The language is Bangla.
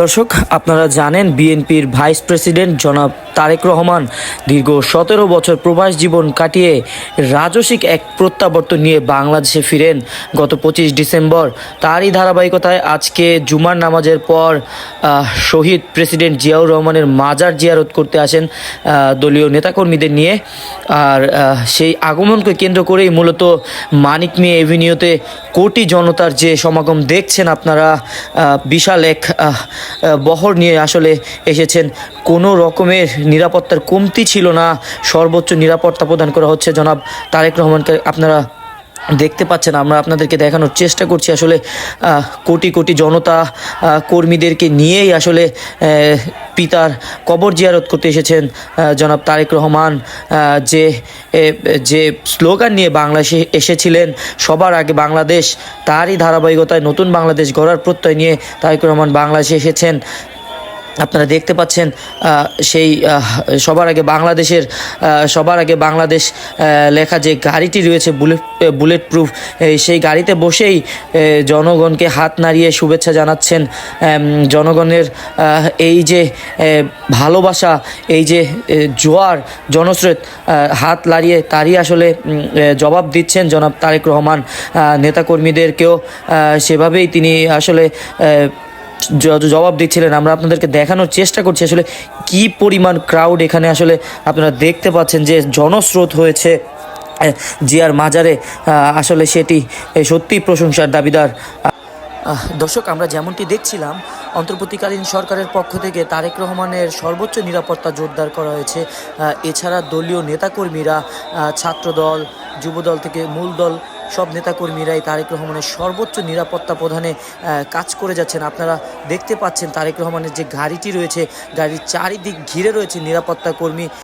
দর্শক, আপনারা জানেন বিএনপির ভাইস প্রেসিডেন্ট জনাব তারেক রহমান দীর্ঘ সতেরো বছর প্রবাস জীবন কাটিয়ে রাজসিক এক প্রত্যাবর্তন নিয়ে বাংলাদেশে ফিরেন গত পঁচিশ ডিসেম্বর। তারই ধারাবাহিকতায় আজকে জুমার নামাজের পর শহীদ প্রেসিডেন্ট জিয়াউর রহমানের মাজার জিয়ারত করতে আসেন দলীয় নেতাকর্মীদের নিয়ে। আর সেই আগমনকে কেন্দ্র করেই মূলত মানিক মিয়া এভিনিউতে কোটি জনতার যে সমাগম দেখছেন আপনারা বিশাল এক বহর নিয়ে আসলে এসেছেন। কোনো রকমের নিরাপত্তার কমতি ছিল না। সর্বোচ্চ নিরাপত্তা প্রদান করা হচ্ছে জনাব তারেক রহমানকে। আপনারা দেখতে পাচ্ছেন, আমরা আপনাদেরকে দেখানোর চেষ্টা করছি। আসলে কোটি কোটি জনতা কর্মীদেরকে নিয়েই আসলে পিতার কবর জিয়ারত করতে এসেছেন জনাব তারেক রহমান যে যে স্লোগান নিয়ে বাংলাদেশে এসেছিলেন, সবার আগে বাংলাদেশ, তারই ধারাবাহিকতায় নতুন বাংলাদেশ গড়ার প্রত্যয় নিয়ে তারেক রহমান বাংলাদেশে এসেছেন। আপনারা দেখতে পাচ্ছেন সেই সবার আগে বাংলাদেশের সবার আগে বাংলাদেশ লেখা যে গাড়িটি রয়েছে বুলেট বুলেট প্রুফ সেই গাড়িতে বসেই জনগণকে হাত নাড়িয়ে শুভেচ্ছা জানাচ্ছেন জনগণের এই যে ভালোবাসা, এই যে জোয়ার, জনস্রোত হাত লাড়িয়ে তারই আসলে জবাব দিচ্ছেন জনাব তারেক রহমান নেতাকর্মীদেরকেও সেভাবেই তিনি আসলে জবাব দিচ্ছিলেন আমরা আপনাদেরকে দেখানোর চেষ্টা করছি আসলে কি পরিমাণ ক্রাউড এখানে আসলে আপনারা দেখতে পাচ্ছেন যে জনস্রোত হয়েছে জিয়ার মাজারে আসলে সেটি এ, সত্যিই প্রশংসার দাবিদার। দর্শক আমরা যেমনটি দেখছিলাম অন্তর্বর্তীকালীন সরকারের পক্ষ থেকে তারেক রহমানের সর্বোচ্চ নিরাপত্তা জোরদার করা হয়েছে। এছাড়া দলীয় নেতাকর্মীরা ছাত্রদল যুবদল থেকে মূল দল সব নেতাকর্মীরাই তারেক রহমানের সর্বোচ্চ নিরাপত্তা প্রধানে কাজ করে যাচ্ছেন। আপনারা দেখতে পাচ্ছেন তারেক রহমানের যে গাড়িটি রয়েছে, গাড়ির চারিদিক ঘিরে রয়েছে নিরাপত্তা কর্মী।